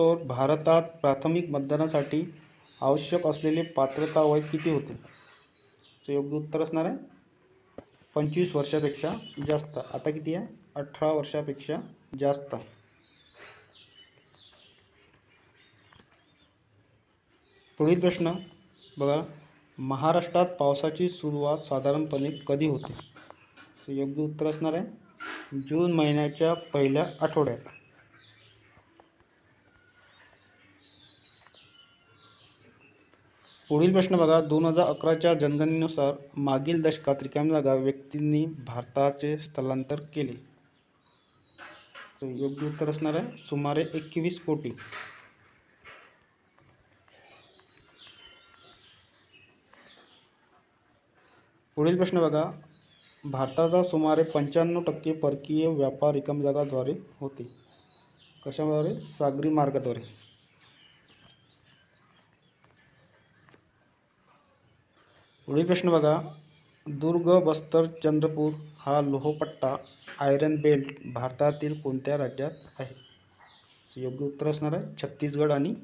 वयोस्तोवर भारतात प्राथमिक मतदानासाठी आवश्यक असलेले पात्रता वय किती होते? तर योग्य उत्तर असणार आहे. पंचवीस वर्षापेक्षा जास्त. आता किती आहे? अठरा वर्षापेक्षा जास्त. पुढील प्रश्न. बघा. महाराष्ट्रात पावसाची सुरुवात साधारणपणे कधी होते? तर योग्य उत्तर असणार आहे. जून महिन्याच्या पहिल्या आठवड्यात. पुढील प्रश्न बघा. दोन हजार अकराच्या जनगणनेनुसार मागील दशकात रिकाम्या जागा व्यक्तींनी भारताचे स्थलांतर केले. तर योग्य उत्तर असणार आहे. सुमारे एकवीस कोटी. पुढील प्रश्न बघा. भारताचा सुमारे पंच्याण्णव टक्के परकीय व्यापार रिकाम्या जागाद्वारे होते. कशाद्वारे? सागरी मार्गाद्वारे. पुढील प्रश्न बघा. दुर्ग बस्तर चंद्रपूर हा लोहपट्टा आयरन बेल्ट भारतातील कोणत्या राज्यात आहे? योग्य उत्तर असणार आहे छत्तीसगड आणि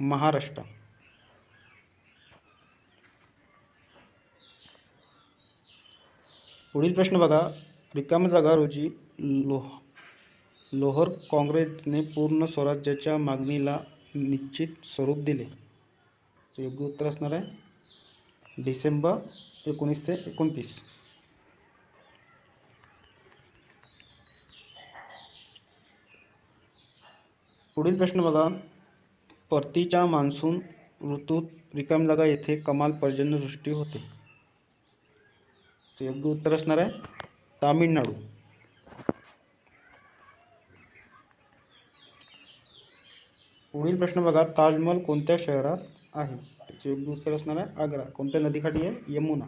महाराष्ट्र. पुढील प्रश्न बघा. रिकाम्या जागा रोजी लोह लोहर काँग्रेसने पूर्ण स्वराज्याच्या मागणीला निश्चित स्वरूप दिले. योग्य उत्तर असणार आहे डिसेंबर एकोणीसशे एकोणतीस. पुढील प्रश्न बघा. परतीच्या मान्सून ऋतूत रिकामजागा येथे कमाल पर्जन्यवृष्टी होते. योग्य उत्तर असणार आहे तामिळनाडू. पुढील प्रश्न बघा ताजमहल कोणत्या शहरात आहे? त्याचे उत्तर असणार आहे आग्रा. कोणत्या नदीकाठी आहे? यमुना.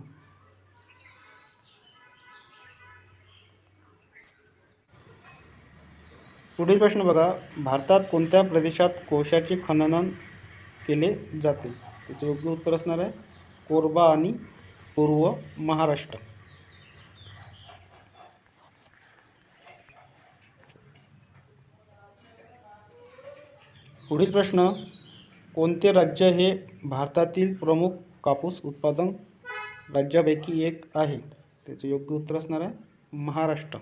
पुढील प्रश्न बघा. भारतात कोणत्या प्रदेशात कोशाचे खनन केले जाते? त्याचे योग्य उत्तर असणार आहे कोरबा आणि पूर्व महाराष्ट्र. पुढील प्रश्न कोणते राज्य हे भारतातील प्रमुख कापूस उत्पादन राज्यापैकी एक आहे? त्याचे योग्य उत्तर असणार आहे महाराष्ट्र.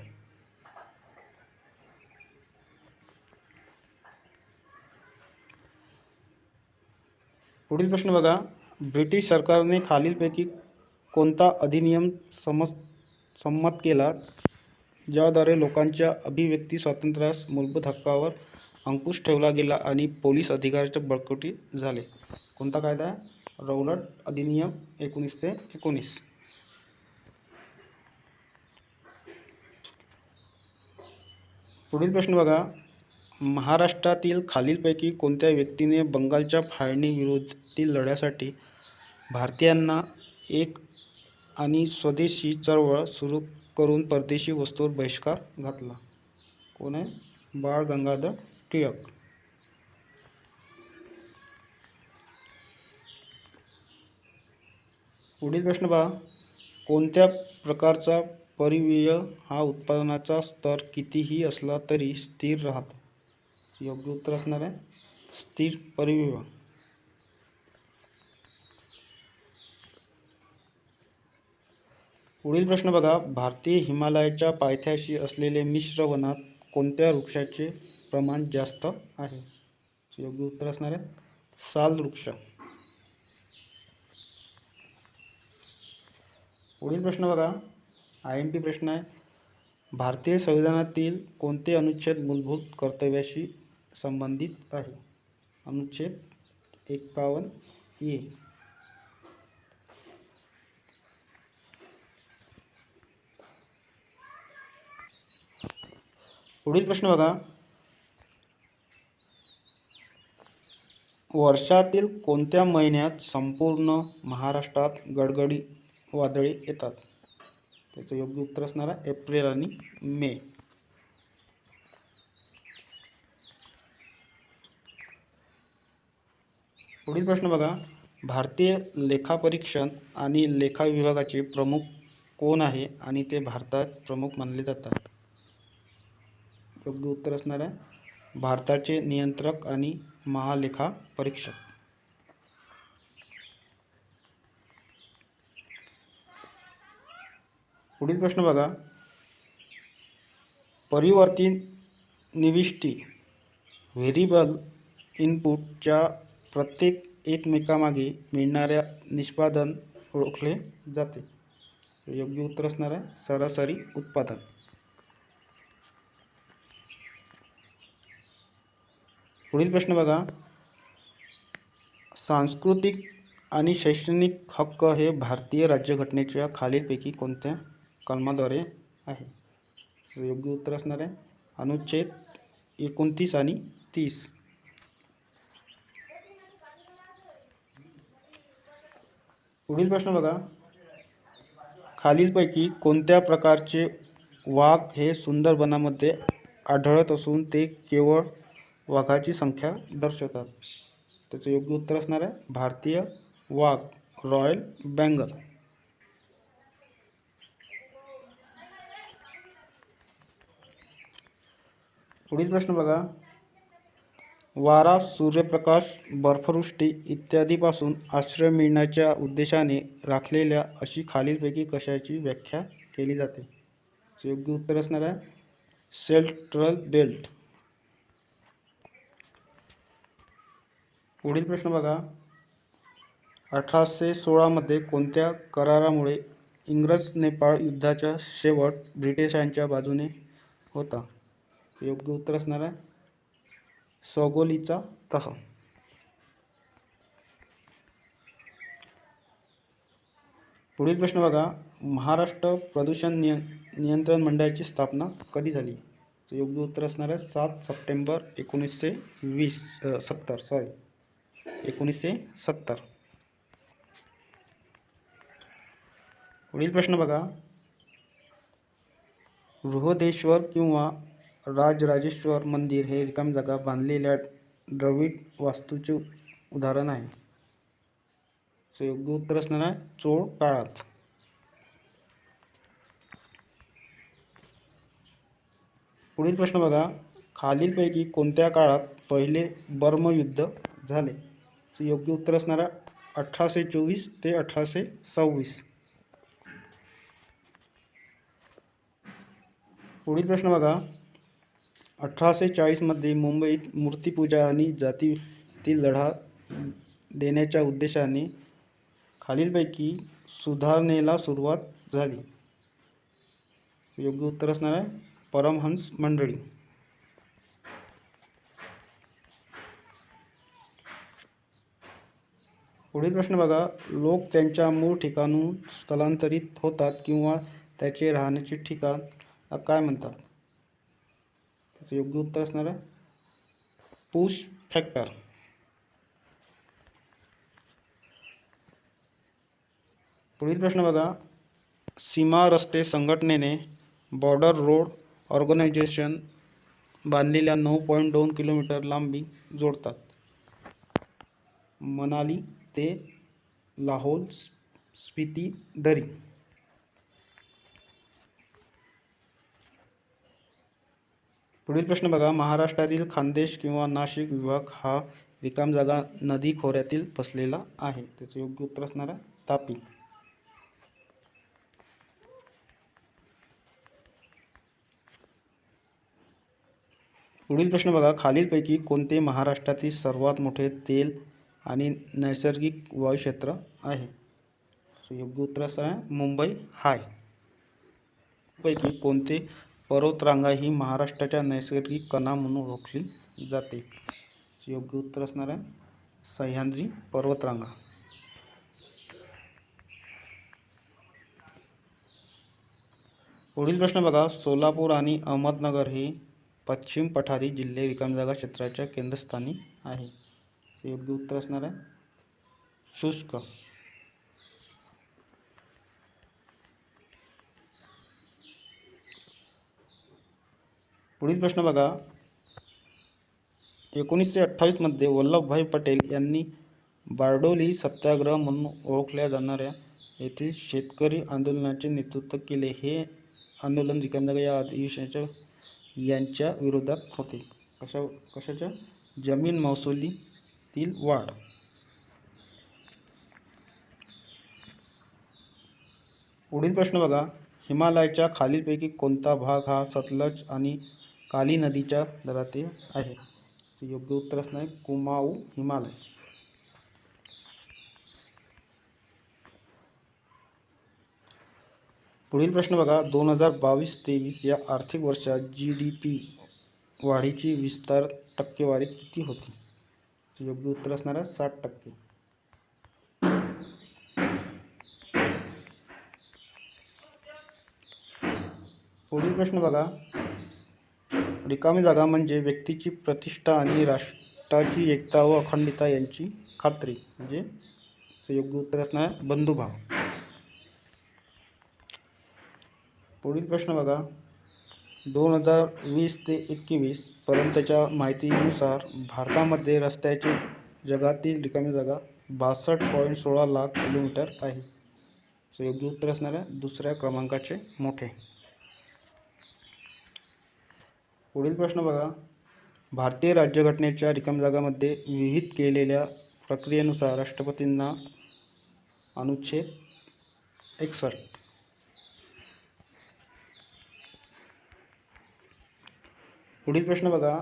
पुढील प्रश्न बघा. ब्रिटिश सरकारने खालीलपैकी कोणता अधिनियम समज संमत केला? ज्याद्वारे लोकांच्या अभिव्यक्ती स्वातंत्र्यास मूलभूत हक्कावर अंकुश ठेवला गेला आणि पोलीस अधिकाऱ्याच्या बळकटी झाले. कोणता कायदा आहे? रौलट अधिनियम एकोणीसशे एकोणीस. पुढील प्रश्न बघा. महाराष्ट्रातील खालीलपैकी कोणत्या व्यक्तीने बंगालच्या फाळणी विरोधातील लढ्यासाठी भारतीयांना एक आणि स्वदेशी चळवळ सुरू करून परदेशी वस्तूवर बहिष्कार घातला? कोण आहे? बाळ गंगाधर टिळक. पुढील प्रश्न पहा. कोणत्या प्रकारचा परिव्यय हा उत्पादनाचा स्तर कितीही असला तरी स्थिर राहतो? योग्य उत्तर असणार आहे. स्थिर परिव्यय. पुढील प्रश्न बघा. भारतीय हिमालयाच्या पायथ्याशी असलेले मिश्र वनात कोणत्या वृक्षाचे प्रमाण जास्त आहे. योग्य उत्तर असणार आहे. साल वृक्ष. पुढील प्रश्न बघा. आय एम पी प्रश्न आहे. भारतीय संविधानातील कोणते अनुच्छेद मूलभूत कर्तव्याशी संबंधित आहे? अनुच्छेद एकावन्न ए. पुढील प्रश्न बघा. वर्षातील कोणत्या महिन्यात संपूर्ण महाराष्ट्रात गडगडी वादळे येतात? त्याचं योग्य उत्तर असणार आहे एप्रिल आणि मे. पुढील प्रश्न बघा. भारतीय लेखापरीक्षण आणि लेखा विभागाचे प्रमुख कोण आहे आणि ते भारतात प्रमुख मानले जातात? योग्य उत्तर असणार आहे. भारताचे नियंत्रक आणि महालेखा परीक्षक. पुढील प्रश्न बघा. परिवर्तित निविष्टी व्हेरिएबल इनपुटच्या प्रत्येक एकमेकामागे मिळणाऱ्या निष्पादन ओळखले जाते. योग्य उत्तर असणार आहे सरासरी उत्पादन. पुढील प्रश्न बघा. सांस्कृतिक आणि शैक्षणिक हक्क हे भारतीय राज्यघटनेच्या खालीलपैकी कोणत्या कलमाद्वारे आहे? योग्य उत्तर असणार आहे. अनुच्छेद एकोणतीस आणि तीस. पुढील प्रश्न बघा. खालीलपैकी कोणत्या प्रकारचे वाघ हे सुंदरबनामध्ये आढळत असून ते केवळ वाघाची संख्या दर्शवतात. त्याचं योग्य उत्तर असणार आहे भारतीय वाघ रॉयल बँगल. पुढील प्रश्न बघा. वारा सूर्यप्रकाश बर्फवृष्टी इत्यादीपासून आश्रय मिळण्याच्या उद्देशाने राखलेल्या अशी खालीलपैकी कशाची व्याख्या केली जाते? योग्य उत्तर असणार आहे सेल्ट्रल बेल्ट. पुढील प्रश्न बघा. अठराशे सोळामध्ये कोणत्या करारामुळे इंग्रज नेपाळ युद्धाचा शेवट ब्रिटिशांच्या बाजूने होता? योग्य उत्तर असणार आहे. सगोलीचा तह. पुढील प्रश्न बघा. महाराष्ट्र प्रदूषण निय नियंत्रण मंडळाची स्थापना कधी झाली? योग्य उत्तर असणार आहे सात सप्टेंबर एकोणीसशे वीस सत्तर सॉरी एकोणीसशे सत्तर. पुढील प्रश्न बघा. बृहदेश्वर किंवा राजराजेश्वर मंदिर हे रिकाम जागा बांधलेल्या द्रविड वास्तूचे उदाहरण आहे. सो योग्य उत्तर असणार आहे चोळ काळात. पुढील प्रश्न बघा. खालीलपैकी कोणत्या काळात पहिले बर्म युद्ध झाले? योग्य उत्तर असणार अठराशे चोवीस ते अठराशे सव्वीस. पुढील प्रश्न बघा. अठराशे चाळीसमध्ये मुंबईत मूर्तीपूजा आणि जातीतील लढा देण्याच्या उद्देशाने खालीलपैकी सुधारणेला सुरुवात झाली. योग्य उत्तर असणार आहे परमहंस मंडळी. पुढील प्रश्न बघा. लोक त्यांच्या मूळ ठिकाणून स्थलांतरित होतात किंवा त्याचे राहण्याचे ठिकाण काय म्हणतात? त्याचं योग्य उत्तर असणार आहे. Push factor. पुढील प्रश्न बघा. सीमा रस्ते संघटनेने बॉर्डर रोड ऑर्गनायझेशन बांधलेल्या नऊ पॉईंट दोन किलोमीटर लांबी जोडतात. मनाली ते लाहोल स्पिती दरी. पुढील प्रश्न बघा. महाराष्ट्रातील खानदेश किंवा नाशिक विभाग हा रिकाम जागा नदी खोऱ्यातील बसलेला आहे. त्याचं योग्य उत्तर असणार आहे तापी. पुढील प्रश्न बघा. खालीलपैकी कोणते महाराष्ट्रातील सर्वात मोठे तेल आणि नैसर्गिक वायू क्षेत्र आहे योग्य उत्तर असं आहे मुंबई हाय. पैकी कोणते पर्वतरांगा ही महाराष्ट्राच्या नैसर्गिक कणा म्हणून ओळखली जाते? योग्य उत्तर असणार आहे सह्याद्री पर्वतरांगा. पुढील प्रश्न बघा सोलापूर आणि अहमदनगर हे पश्चिम पठारी जिल्हे रिकाम जागा क्षेत्राच्या केंद्रस्थानी आहे. योग्य उत्तर असणार आहे. शुष्क. पुढील प्रश्न बघा. एकोणीसशे अठ्ठावीसमध्ये वल्लभभाई पटेल यांनी बारडोली सत्याग्रह म्हणून ओळखल्या जाणाऱ्या येथील शेतकरी आंदोलनाचे नेतृत्व केले. हे आंदोलन रिकामजागा या अधिवेशनाच्या यांच्या विरोधात होते. कशा कशाच्या? जमीन महसुली महसुलीतील वाढ. पुढील प्रश्न बघा. हिमालयाच्या खालीलपैकी कोणता भाग हा सतलज आणि काली नदीच्या दरातील आहे? योग्य उत्तर असणार आहे कुमाऊ हिमालय. पुढील प्रश्न बघा. दोन हजार बावीस तेवीस या आर्थिक वर्षात जी डी पी वाढीची विस्तार टक्केवारी किती होती? योग्य उत्तर असणार आहे साठ टक्के. पुढील प्रश्न बघा. रिकामी जागा म्हणजे व्यक्तीची प्रतिष्ठा आणि राष्ट्राची एकता व अखंडता यांची खात्री. म्हणजे योग्य उत्तर असणार बंधुभाव. पुढील प्रश्न बघा. दोन हजार वीस ते एकवीस पर्यंतच्या माहितीनुसार भारतामध्ये रस्त्याची जगातील रिकामी जागा बासष्ट पॉईंट सोळा लाख किलोमीटर आहे. योग्य उत्तर असणाऱ्या दुसऱ्या क्रमांकाचे मोठे. पुढील प्रश्न बघा. भारतीय राज्यघटनेच्या रिकामी जागामध्ये विहित केलेल्या प्रक्रियेनुसार राष्ट्रपतींना अनुच्छेद एकसष्ट पुढील प्रश्न बघा.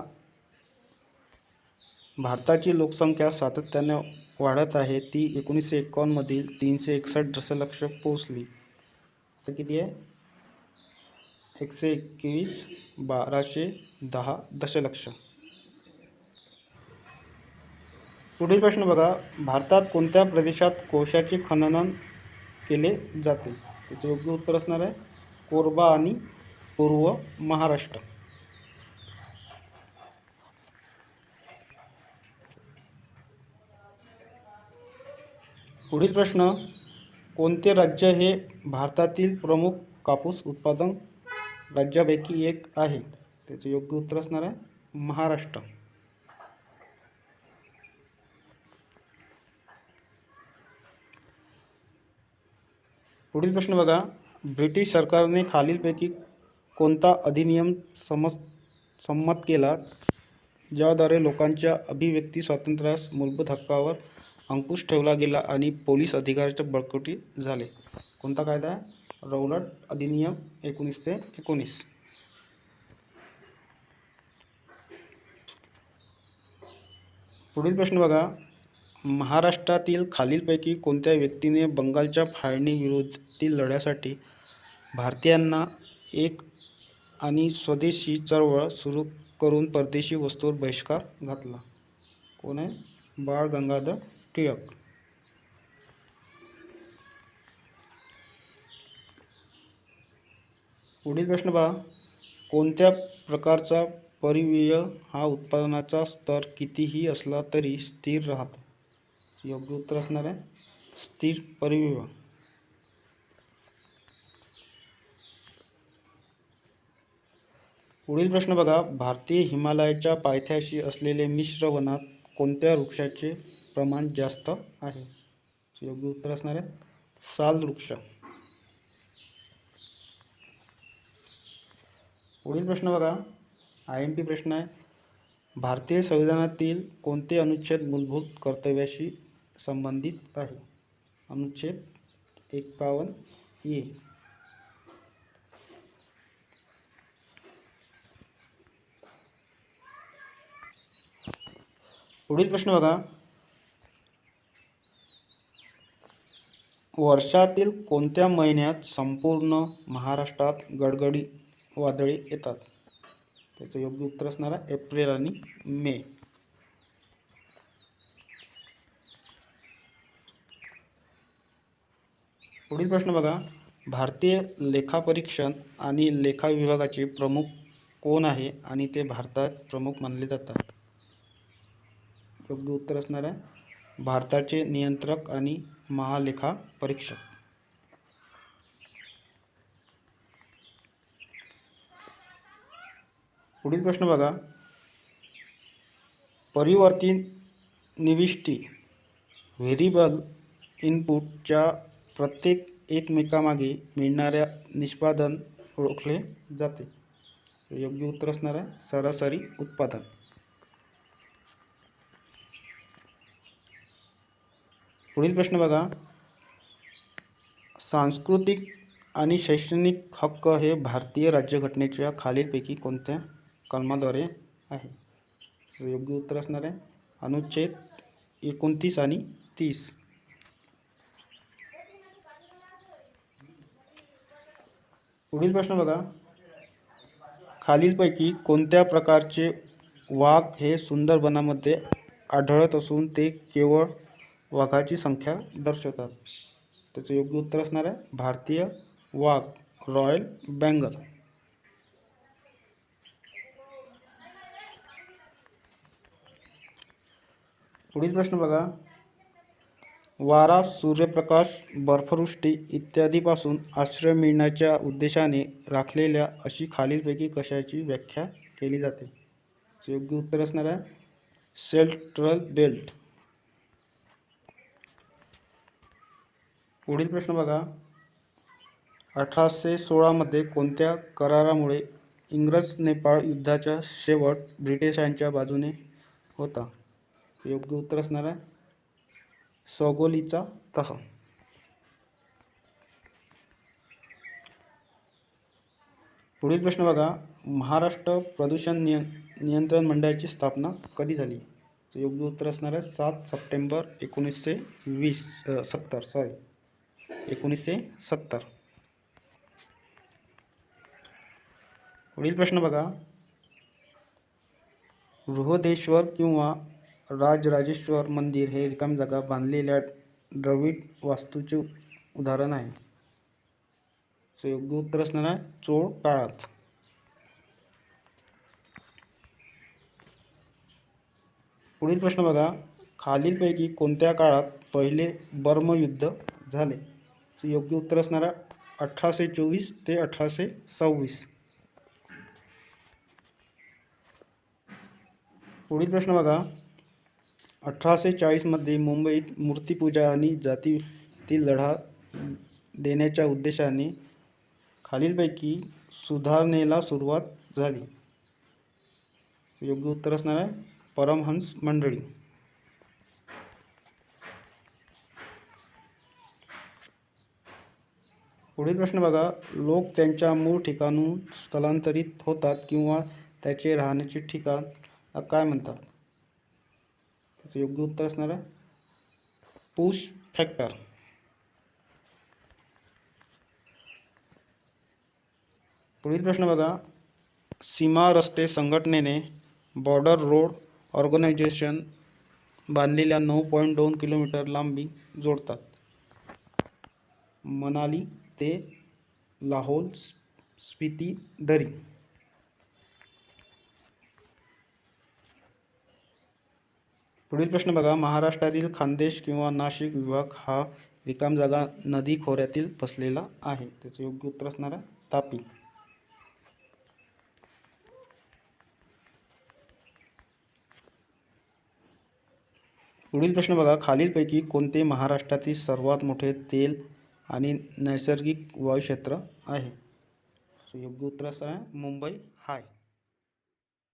भारताची लोकसंख्या सातत्याने वाढत आहे ती एकोणीसशे एकावन्नमधील तीनशे एकसष्ट दशलक्ष पोहोचली. तर किती आहे? एकशे एकवीस बाराशे दहा दशलक्ष. पुढील प्रश्न बघा. भारतात कोणत्या प्रदेशात कोशाचे खनन केले जाते? त्याचे योग्य उत्तर असणार आहे कोरबा आणि पूर्व महाराष्ट्र. पुढील प्रश्न कोणते राज्य हे भारतातील प्रमुख कापूस उत्पादन राज्यापैकी एक आहे? त्याचे योग्य उत्तर असणार आहे महाराष्ट्र. पुढील प्रश्न बघा ब्रिटिश सरकारने खालीलपैकी कोणता अधिनियम समस संमत केला ज्याद्वारे लोकांच्या अभिव्यक्ती स्वातंत्र्यास मूलभूत हक्कावर अंकुश ठेवला गेला आणि पोलीस अधिकाऱ्याच्या बळकटी झाले. कोणता कायदा आहे? रौलट अधिनियम एकोणीसशे एकोणीस. पुढील प्रश्न बघा. महाराष्ट्रातील खालीलपैकी कोणत्या व्यक्तीने बंगालच्या फाळणी विरोधातील लढ्यासाठी भारतीयांना एक आणि स्वदेशी चळवळ सुरू करून परदेशी वस्तूवर बहिष्कार घातला. कोण आहे? बाळ गंगाधर टिळक पुढील प्रश्न पहा. कोणत्या प्रकारचा परिव्यय हा उत्पादनाचा स्तर कितीही असला तरी स्थिर राहतो? योग्य उत्तर असणार आहे. स्थिर परिव्यय. पुढील प्रश्न बघा. भारतीय हिमालयाच्या पायथ्याशी असलेले मिश्र वनात कोणत्या वृक्षाचे प्रमाण जास्त आहे. योग्य उत्तर असणार आहे. साल वृक्ष. पुढील प्रश्न बघा. आय एम पी प्रश्न आहे. भारतीय संविधानातील कोणते अनुच्छेद मूलभूत कर्तव्याशी संबंधित आहे? अनुच्छेद एकावन्न ए. पुढील प्रश्न बघा. वर्षातील कोणत्या महिन्यात संपूर्ण महाराष्ट्रात गडगडी वादळी येतात? त्याचं योग्य उत्तर असणार आहे एप्रिल आणि मे. पुढील प्रश्न बघा. भारतीय लेखापरीक्षण आणि लेखा विभागाचे प्रमुख कोण आहे आणि ते भारतात प्रमुख मानले जातात? योग्य उत्तर असणार आहे. भारताचे नियंत्रक आणि महालेखा परीक्षक. पुढील प्रश्न बघा. परिवर्तित निविष्टी व्हेरिएबल इनपुटच्या प्रत्येक एकमेकामागे मिळणाऱ्या निष्पादन ओळखले जाते. योग्य उत्तर असणार आहे सरासरी उत्पादन. पुढील प्रश्न बघा. सांस्कृतिक आणि शैक्षणिक हक्क हे भारतीय राज्यघटनेच्या खालीलपैकी कोणत्या कलमाद्वारे आहे? योग्य उत्तर असणार आहे. अनुच्छेद एकोणतीस आणि तीस. पुढील प्रश्न बघा. खालीलपैकी कोणत्या प्रकारचे वाघ हे सुंदरबनामध्ये आढळत असून ते केवळ वाघाची संख्या दर्शवतात. त्याचं योग्य उत्तर असणार आहे भारतीय वाघ रॉयल बँगल पुढील प्रश्न बघा. वारा सूर्यप्रकाश बर्फवृष्टी इत्यादीपासून आश्रय मिळण्याच्या उद्देशाने राखलेल्या अशी खालीलपैकी कशाची व्याख्या केली जाते? योग्य उत्तर असणार आहे सेल्ट्रल बेल्ट. पुढील प्रश्न बघा. अठराशे सोळामध्ये कोणत्या करारामुळे इंग्रज नेपाळ युद्धाचा शेवट ब्रिटिशांच्या बाजूने होता? योग्य उत्तर असणार आहे. सोगोलीचा तह. पुढील प्रश्न बघा. महाराष्ट्र प्रदूषण निय नियंत्रण मंडळाची स्थापना कधी झाली? योग्य उत्तर असणार आहे सात सप्टेंबर एकोणीसशे वीस सत्तर सॉरी एकोणीसशे सत्तर. पुढील प्रश्न बघा. बृहदेश्वर किंवा राजराजेश्वर मंदिर हे रिकाम जागा बांधलेल्या द्रविड वास्तूचे उदाहरण आहे. सो योग्य उत्तर असणार आहे चोळ काळात. पुढील प्रश्न बघा. खालीलपैकी कोणत्या काळात पहिले बर्म युद्ध झाले? योग्य उत्तर असणारा अठराशे चोवीस ते अठराशे सव्वीस. पुढील प्रश्न बघा. अठराशे चाळीसमध्ये मुंबईत मूर्तीपूजा आणि जातीतील लढा देण्याच्या उद्देशाने खालीलपैकी सुधारणेला सुरुवात झाली. योग्य उत्तर असणार आहे परमहंस मंडळी. पुढील प्रश्न बघा. लोक त्यांच्या मूळ ठिकाणून स्थलांतरित होतात किंवा त्याचे राहण्याचे ठिकाण काय म्हणतात? त्याचं योग्य उत्तर असणार आहे. Push factor. पुढील प्रश्न बघा. सीमा रस्ते संघटनेने बॉर्डर रोड ऑर्गनायझेशन बांधलेल्या नऊ पॉईंट दोन किलोमीटर लांबी जोडतात. मनाली ते लाहोल स्पिती दरी. पुढील प्रश्न बघा. महाराष्ट्रातील खानदेश किंवा नाशिक विभाग हा रिकाम जागा नदी खोऱ्यातील बसलेला आहे. त्याचे योग्य उत्तर असणार आहे तापी. पुढील प्रश्न बघा. खालीलपैकी कोणते महाराष्ट्रातील सर्वात मोठे तेल आणि नैसर्गिक वायुक्षेत्र आहे. योग्य उत्तर असं आहे मुंबई.